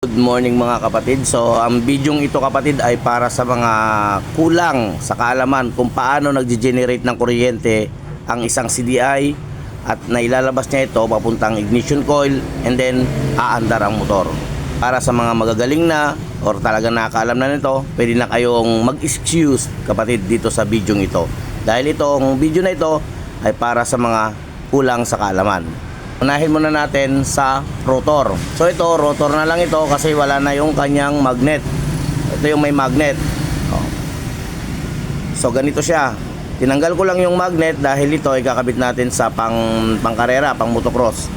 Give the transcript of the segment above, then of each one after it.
Good morning mga kapatid. So, ang bidyong ito kapatid ay para sa mga kulang sa kaalaman kung paano nagge-generate ng kuryente ang isang CDI at nailalabas niya ito papuntang ignition coil and then aandar ang motor. Para sa mga magagaling na or talaga nakakaalam na nito, pwede na kayong mag-excuse kapatid dito sa bidyong ito. Dahil itong video na ito ay para sa mga kulang sa kaalaman. Unahin muna natin sa rotor. So ito, rotor na lang ito kasi wala na yung kanyang magnet. Ito yung may magnet. Oh. So ganito siya. Tinanggal ko lang yung magnet dahil ito ay kakabit natin sa pang pangkarera, pang motocross.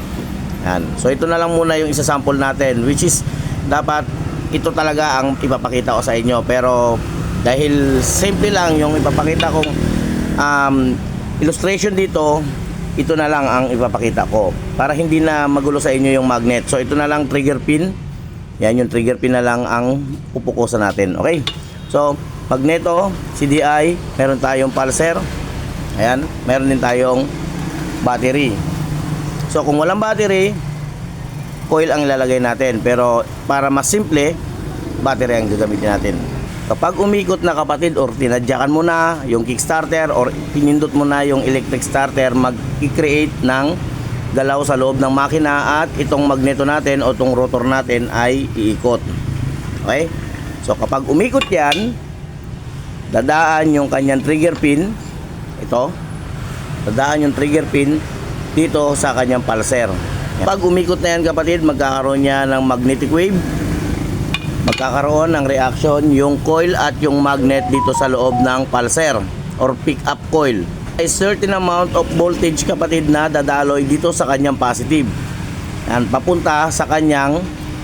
Yan. So ito na lang muna yung isa sample natin which is dapat ito talaga ang ipapakita ko sa inyo pero dahil simple lang yung ipapakita kong um, illustration dito ito na lang ang ipapakita ko para hindi na magulo sa inyo yung magnet. So ito na lang trigger pin. Yan yung trigger pin na lang ang pupukusan natin. Okay? So magneto CDI meron tayong pulser ayan meron din tayong battery. So kung walang battery coil ang ilalagay natin. Pero para mas simple battery ang gagamitin natin kapag umikot na kapatid or tinadyakan mo na yung kickstarter or pinindot mo na yung electric starter mag-create ng galaw sa loob ng makina at itong magneto natin o itong rotor natin ay iikot. Okay? So kapag umikot yan dadaan yung kanyang trigger pin. Ito. Dadaan yung trigger pin dito sa kanyang pulser pag umikot na yan kapatid magkakaroon niya ng magnetic wave magkakaroon ng reaction yung coil at yung magnet dito sa loob ng pulser or pick up coil. A certain amount of voltage kapatid na dadaloy dito sa kanyang positive. Yan papunta sa kanyang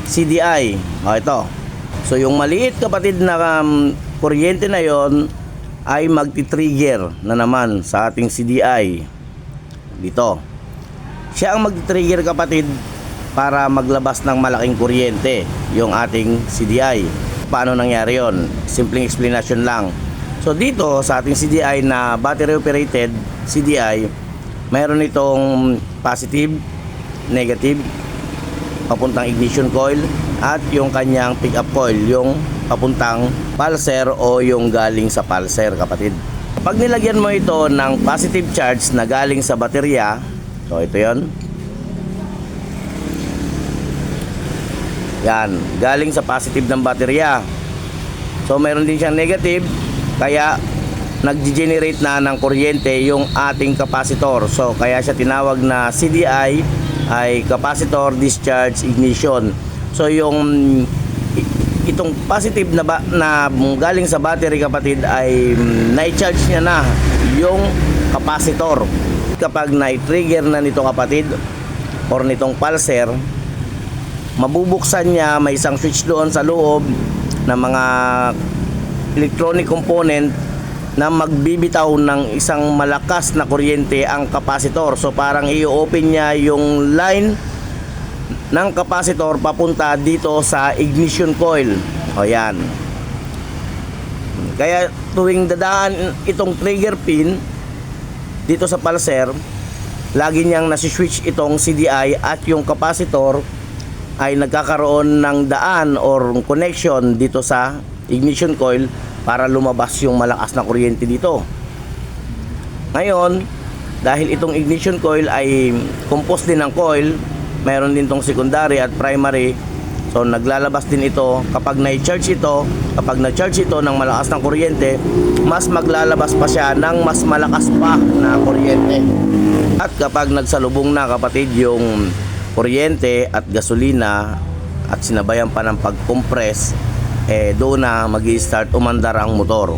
CDI o ito. So yung maliit kapatid na um, kuryente na yon ay magti-trigger na naman sa ating CDI dito. Siya ang magti-trigger kapatid para maglabas ng malaking kuryente yung ating CDI. Paano nangyari yon? Simpleng explanation lang. So dito sa ating CDI na battery operated CDI, mayroon itong positive, negative, papuntang ignition coil at yung kanyang pick up coil, yung papuntang pulser o yung galing sa pulser kapatid. Pag nilagyan mo ito ng positive charge na galing sa baterya, so ito yon Yan, galing sa positive ng baterya. So meron din siyang negative, kaya nag-generate na ng kuryente yung ating capacitor. So kaya siya tinawag na CDI ay capacitor discharge ignition. So yung itong positive na, ba, na galing sa battery kapatid ay mm, na-charge niya na yung capacitor. Kapag na-trigger na nito kapatid or nitong pulser, mabubuksan niya may isang switch doon sa loob ng mga electronic component na magbibitaw ng isang malakas na kuryente ang capacitor. So parang i-open niya yung line ng capacitor papunta dito sa ignition coil. O yan. Kaya tuwing dadaan itong trigger pin dito sa pulser lagi niyang nasi-switch itong CDI at yung capacitor ay nagkakaroon ng daan or connection dito sa ignition coil para lumabas yung malakas na kuryente dito. Ngayon, dahil itong ignition coil ay composed din ng coil, mayroon din tong secondary at primary. So naglalabas din ito kapag na-charge ito, kapag na-charge ito ng malakas na kuryente, mas maglalabas pa siya ng mas malakas pa na kuryente. At kapag nagsalubong na kapatid yung kuryente at gasolina at sinabayan pa ng pag-compress, eh doon na mag start umandar ang motor.